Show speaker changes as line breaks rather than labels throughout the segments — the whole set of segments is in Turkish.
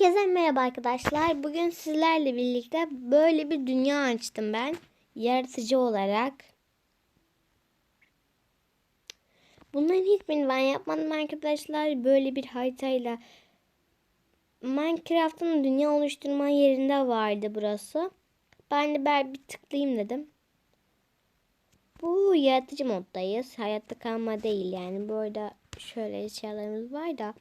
Herkese merhaba arkadaşlar. Bugün sizlerle birlikte böyle bir dünya açtım ben. Yaratıcı olarak. Bunların hiçbirini ben yapmadım arkadaşlar. Böyle bir haritayla Minecraft'ın dünya oluşturma yerinde vardı burası. Ben de ben bir tıklayayım dedim. Bu yaratıcı moddayız. Hayatta kalma değil yani. Burada şöyle şeylerimiz var da.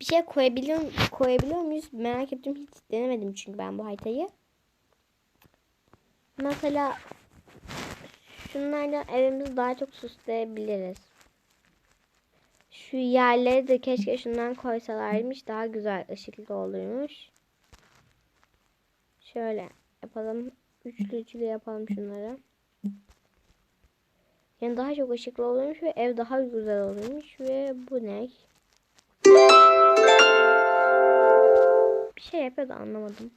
Bir şey koyabiliyor, koyabiliyor muyuz? Merak ettim. Hiç denemedim çünkü ben bu haritayı. Mesela şunlarla evimizi daha çok süsleyebiliriz. Şu yerleri de keşke şundan koysalarmış. Daha güzel ışıklı olurmuş. Şöyle yapalım. Üçlü üçlü yapalım şunları. Yani daha çok ışıklı olurmuş ve ev daha güzel olurmuş ve bu ne? Bir şey yapıyor da anlamadım.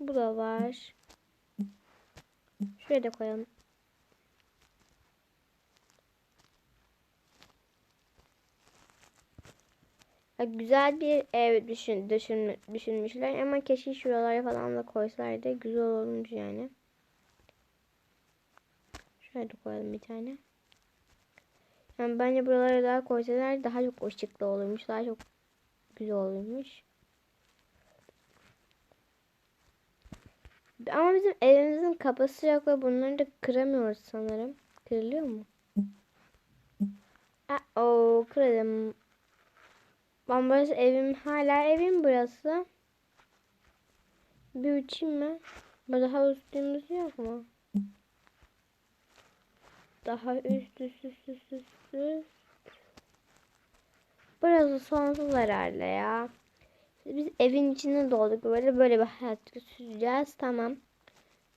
Bu da var. Şuraya da koyalım. Güzel bir ev düşün, düşün, düşünmüşler ama keşke şuralara falan da koysalardı güzel olurmuş yani. Da koyalım bir tane. Yani bence buralara daha koysalar daha çok ışıklı olurmuş. Daha çok güzel olurmuş. Ama bizim evimizin kapısı yok ve bunları da kıramıyoruz sanırım. Kırılıyor mu? Aa, o kırdım. Burası evim hala evim burası. Bir uçayım mı? Daha üstümüz yok mu? Daha üst üst üst üst üst üst. Burası sonsuz herhalde ya. Biz evin içine dolduk böyle böyle bir hayat süreceğiz tamam.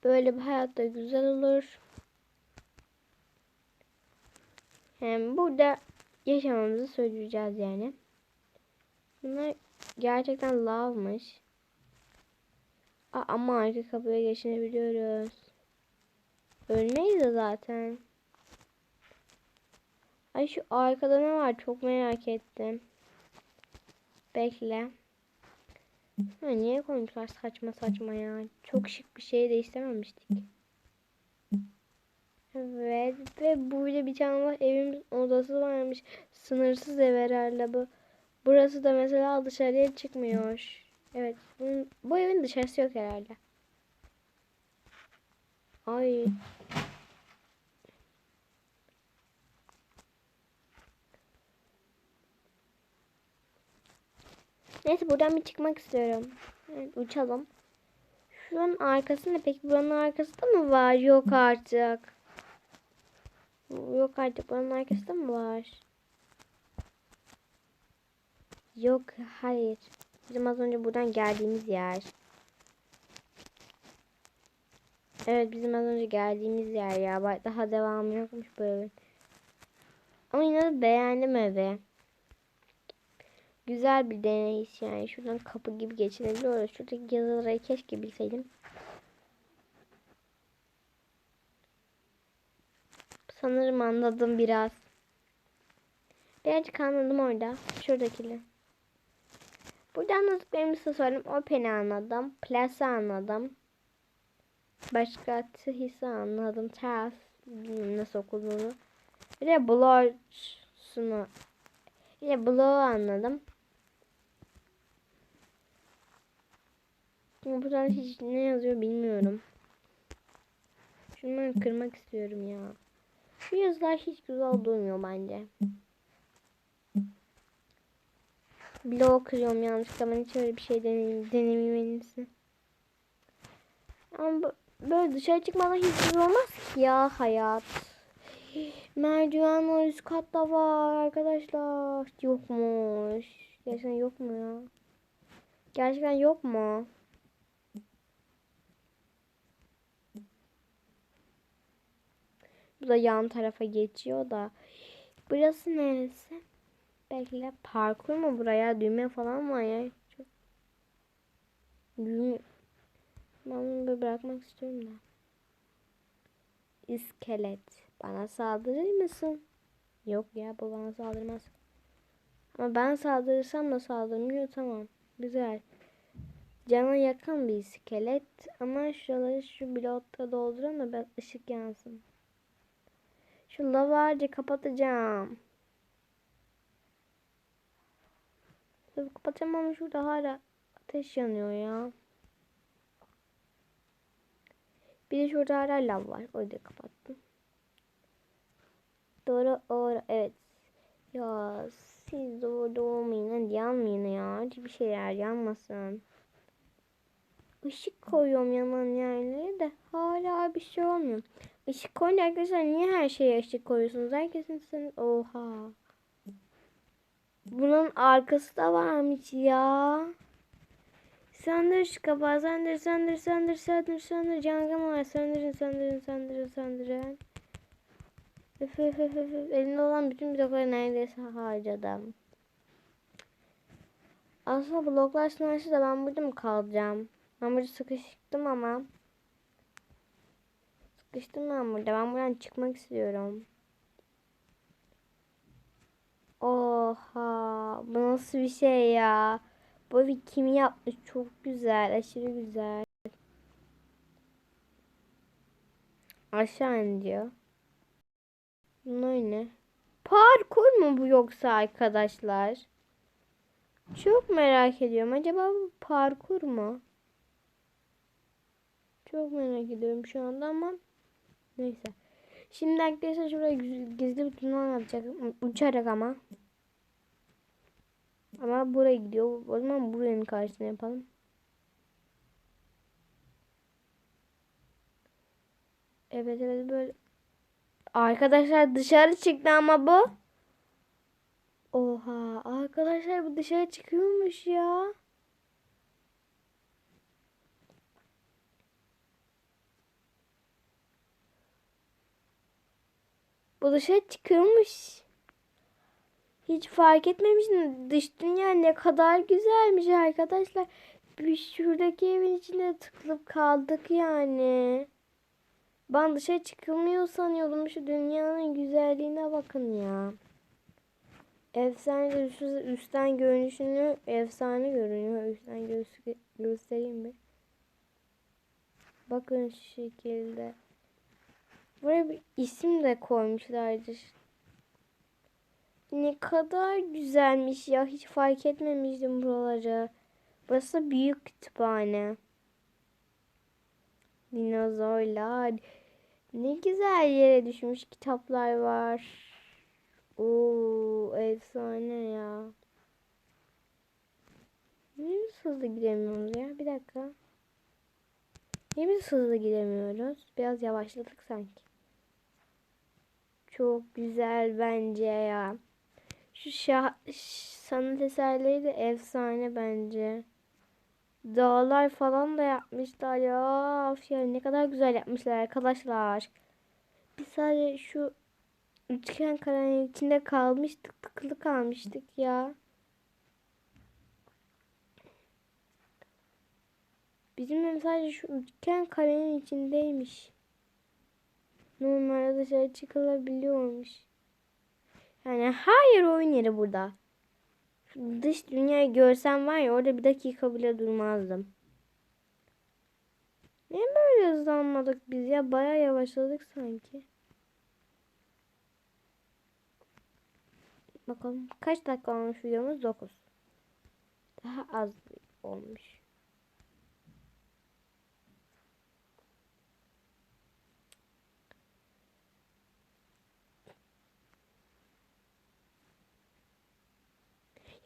Böyle bir hayat da güzel olur. Hem burada yaşamamızı söyleyeceğiz yani. Bunlar gerçekten lavmış. Aa, ama arka kapıya geçinebiliyoruz. Ölmeyiz de zaten. Ay şu arkada ne var çok merak ettim. Bekle. Ha, niye koymuşlar saçma saçma ya. Çok şık bir şey de istememiştik. Evet ve burada bir tane evimiz odası varmış. Sınırsız ev herhalde bu. Burası da mesela dışarıya çıkmıyor. Evet. Bu, evin dışarısı yok herhalde. Ay. Neyse buradan bir çıkmak istiyorum. Evet, uçalım. Şunun arkası ne peki? Buranın arkası da mı var? Yok artık. Yok artık. Buranın arkası da mı var? Yok hayır. Bizim az önce buradan geldiğimiz yer. Evet bizim az önce geldiğimiz yer ya. Daha devamı yokmuş bu evin. Ama yine de beğendim evi. Güzel bir deneyiş yani. Şuradan kapı gibi geçilebiliyor. Şuradaki yazıları keşke bilseydim. Sanırım anladım biraz. Birazcık anladım orada. Şuradakini. Burada anladıklarımı size söyleyeyim. Open'i anladım. Plus'ı anladım. Başka This'i anladım. Ters nasıl okunduğunu. Bir de Blur'sunu bir de Blur'u anladım. Buradan hiç ne yazıyor bilmiyorum. Şunları kırmak istiyorum ya. Şu yazılar hiç güzel durmuyor bence. Blok kırıyorum yanlışlıkla. Ben hiç öyle bir şey iyisi. Ama böyle dışarı çıkmadan hiç güzel olmaz ki ya hayat. Merdiven var üst katta var arkadaşlar. Yokmuş. Gerçekten yok mu ya? Gerçekten yok mu? Bu da yan tarafa geçiyor da. Burası neresi? Bekle parkur mu buraya? Düğme falan var ya. Çok... Düğme... Ben bunu böyle bırakmak istiyorum da. İskelet. Bana saldırır mısın? Yok ya bu bana saldırmaz. Ama ben saldırırsam da saldırmıyor tamam. Güzel. Cana yakın bir iskelet. Ama şuraları şu blokta dolduralım da biraz ışık yansın. Şu lavarcı kapatacağım. Tabii kapatacağım ama şurada hala ateş yanıyor ya. Bir de şurada hala lav var. Orayı da kapattım. Doğru doğru evet. Ya siz doğru olmayın. Hadi yanmayın ya. Hiçbir şeyler yanmasın. Işık koyuyorum yanan yerlere de hala bir şey olmuyor. Işık koyunca arkadaşlar niye her şeye ışık koyuyorsunuz? Herkesin sen oha. Bunun arkası da varmış ya. Söndür şu kapağı söndür söndür söndür söndür söndür yangın var söndürün söndürün söndürün söndürün. Üf üf üf. üf. Elimde olan bütün blokları neredeyse harcadım. Aslında bloklar sınırsı da ben burada mı kalacağım? Ben burada sıkıştım ama. Sıkıştım ben burada. Ben buradan çıkmak istiyorum. Oha. Bu nasıl bir şey ya? Bu bir kim yapmış? Çok güzel. Aşırı güzel. Aşağı in diyor. Bunlar ne? Parkur mu bu yoksa arkadaşlar? Çok merak ediyorum. Acaba bu parkur mu? Çok merak ediyorum şu anda ama neyse. Şimdi arkadaşlar şuraya gizli bir tünel yapacak. Uçarak ama. Ama buraya gidiyor. O zaman buranın karşısına yapalım. Evet evet böyle. Arkadaşlar dışarı çıktı ama bu. Oha arkadaşlar bu dışarı çıkıyormuş ya. Bu dışarı çıkıyormuş. Hiç fark etmemiştim. Dış dünya ne kadar güzelmiş arkadaşlar. Biz şuradaki evin içinde tıkılıp kaldık yani. Ben dışarı çıkılmıyor sanıyordum. Şu dünyanın güzelliğine bakın ya. Efsane şu üstten görünüşünü efsane görünüyor. Üstten gö göstereyim mi? Bakın şu şekilde. Buraya bir isim de koymuşlardır. Ne kadar güzelmiş ya. Hiç fark etmemiştim buraları. Burası büyük kütüphane. Dinozorlar. Ne güzel yere düşmüş kitaplar var. Oo, efsane ya. Niye biz hızlı gidemiyoruz ya? Bir dakika. Niye biz hızlı gidemiyoruz? Biraz yavaşladık sanki. Çok güzel bence ya. Şu şah sanat eserleri de efsane bence. Dağlar falan da yapmışlar ya. Of ya ne kadar güzel yapmışlar arkadaşlar. Biz sadece şu üçgen karenin içinde kalmıştık. Tıkılı kalmıştık ya. Bizim ev sadece şu üçgen karenin içindeymiş. Normalde dışarı çıkılabiliyormuş. Yani hayır oyun yeri burada. Dış dünyayı görsem var ya orada bir dakika bile durmazdım. Niye böyle hızlanmadık biz ya? Baya yavaşladık sanki. Bakalım kaç dakika olmuş videomuz? 9. Daha az olmuş.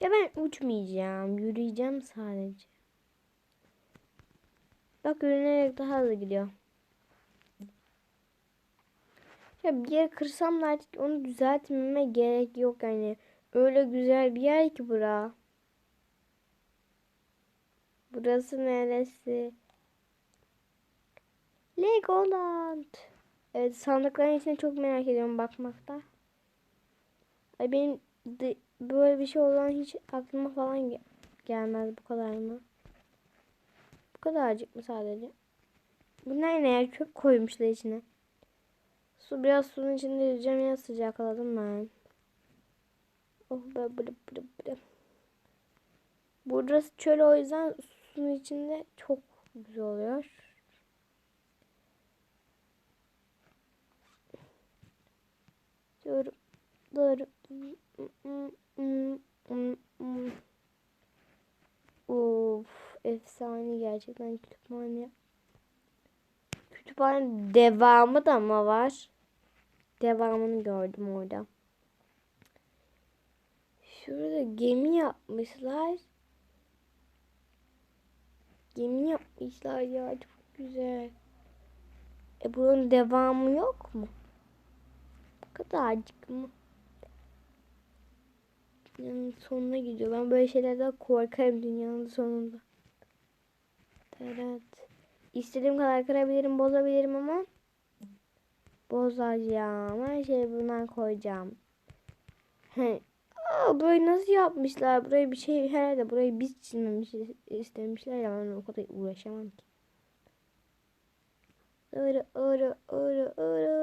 Ya ben uçmayacağım. Yürüyeceğim sadece. Bak yürünerek daha hızlı gidiyor. Ya bir yer kırsam da artık onu düzeltmeme gerek yok yani. Öyle güzel bir yer ki bura. Burası neresi? Legoland. Evet sandıkların içine çok merak ediyorum bakmakta. Ay benim böyle bir şey olan hiç aklıma falan gel gelmez bu kadar mı? Bu kadarcık mı sadece? Bunlar ne ya? Çöp koymuşlar içine. Su biraz suyun içinde yüzeceğim ya sıcakladım ben. Oh be bıdı bıdı bıdı. Burası çöl o yüzden suyun içinde çok güzel oluyor. Dur. Dur. Of, efsane gerçekten kütüphane. Kütüphane devamı da mı var? Devamını gördüm orada. Şurada gemi yapmışlar. Gemi yapmışlar ya çok güzel. E bunun devamı yok mu? Bu kadarcık mı? Dünyanın sonuna gidiyor. Ben böyle şeylerden korkarım dünyanın sonunda. Evet. İstediğim kadar kırabilirim, bozabilirim ama bozacağım. Her şeyi bundan koyacağım. Aa, burayı nasıl yapmışlar? Burayı bir şey herhalde burayı biz çizmemiş istemişler ya ben o kadar uğraşamam ki. Öyle öyle öyle öyle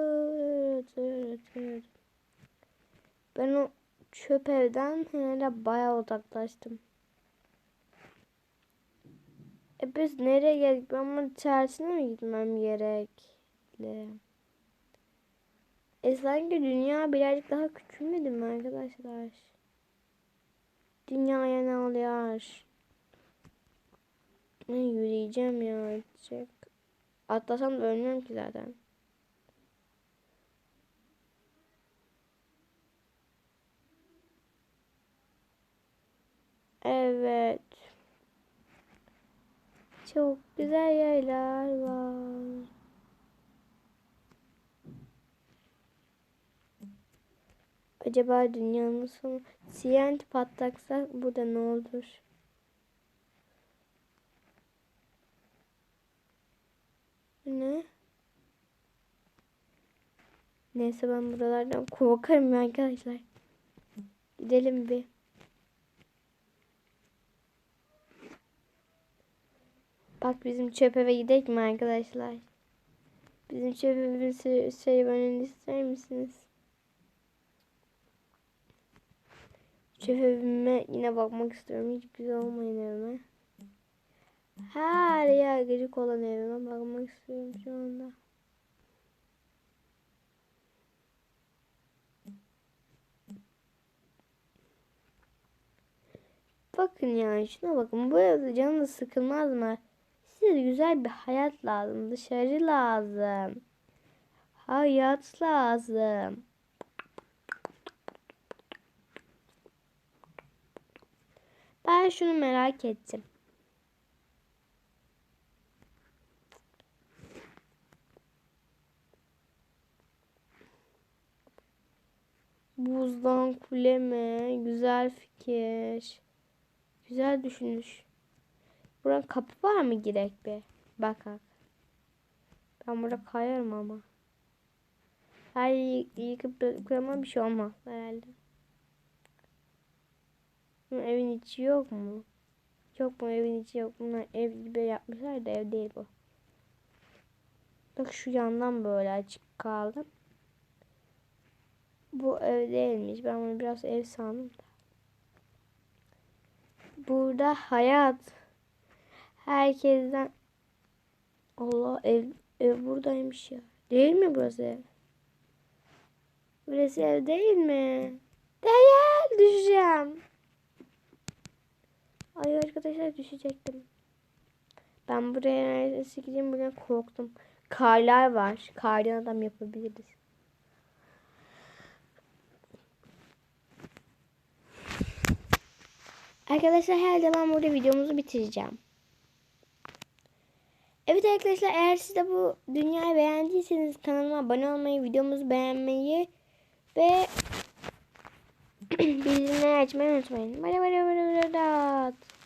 Ben o çöp evden herhalde bayağı uzaklaştım. E biz nereye geldik? Ben bunun tersine mi gitmem gerekli? E sanki dünya birazcık daha küçülmedi mi arkadaşlar? Dünyaya ne oluyor? Ne yürüyeceğim ya. Atlasam da ölmem ki zaten. Evet. Çok güzel yerler var. Acaba dünyanın sonu TNT patlaksa burada ne olur? Ne? Neyse ben buralardan korkarım arkadaşlar. Gidelim bir. Bak bizim çöp eve gidelim mi arkadaşlar? Bizim çöp evimizin serüvenini ister misiniz? Çöp evime yine bakmak istiyorum. Hiç güzel olmayan evime. Her yer gıcık olan evime bakmak istiyorum şu anda. Bakın yani şuna bakın. Bu evde canınız sıkılmaz mı? Size güzel bir hayat lazım. Dışarı lazım. Hayat lazım. Ben şunu merak ettim. Buzdan kule mi? Güzel fikir. Güzel düşünüş. Buranın kapı var mı girek be? Bakak. Ben burada kayarım ama. Her yıkıp kırma bir şey olmaz herhalde. Bunun evin içi yok mu? Yok mu evin içi yok. Bunlar ev gibi yapmışlar da ev değil bu. Bak şu yandan böyle açık kaldım. Bu ev değilmiş. Ben bunu biraz ev sandım da. Burada hayat. Herkesten Allah ev ev buradaymış ya. Değil mi burası ev? Burası ev değil mi? Değil düşeceğim. Ay arkadaşlar düşecektim. Ben buraya neredeyse gideyim buraya korktum. Karlar var. Kardan adam yapabiliriz. Arkadaşlar her zaman burada videomuzu bitireceğim. Evet arkadaşlar eğer siz de bu dünyayı beğendiyseniz kanalıma abone olmayı, videomuzu beğenmeyi ve bildirimleri açmayı unutmayın. Bye bye bye bye.